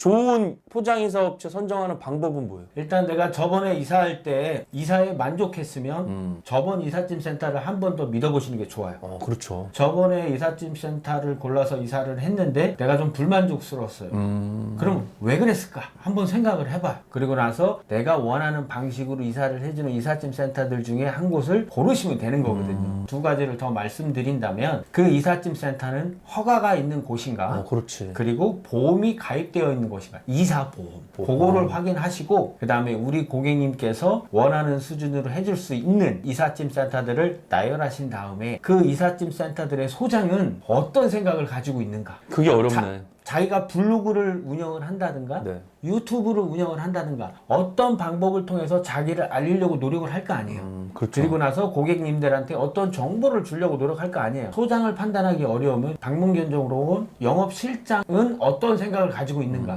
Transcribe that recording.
좋은 포장 이사 업체 선정하는 방법은 뭐예요? 일단 내가 저번에 이사할 때 이사에 만족했으면 음. 저번 이삿짐 센터를 한 번 더 믿어보시는 게 좋아요. 어, 그렇죠. 저번에 이삿짐 센터를 골라서 이사를 했는데 내가 좀 불만족스러웠어요. 음. 그럼 왜 그랬을까? 한번 생각을 해봐요. 그리고 나서 내가 원하는 방식으로 이사를 해주는 이삿짐 센터들 중에 한 곳을 고르시면 되는 거거든요. 두 가지를 더 말씀드린다면 그 이삿짐 센터는 허가가 있는 곳인가? 어, 그렇지. 그리고 보험이 가입되어 있는 것인가 이사보험 그거를 확인하시고 그 다음에 우리 고객님께서 원하는 수준으로 해줄 수 있는 이삿짐 센터들을 나열하신 다음에 그 이삿짐 센터들의 소장은 어떤 생각을 가지고 있는가 그게 어렵네. 자기가 블로그를 운영을 한다든가 네. 유튜브를 운영을 한다든가 어떤 방법을 통해서 자기를 알리려고 노력을 할 거 아니에요 음, 그렇죠. 그리고 나서 고객님들한테 어떤 정보를 주려고 노력할 거 아니에요. 소장을 판단하기 어려우면 방문 견적으로 영업 실장은 어떤 생각을 가지고 있는가?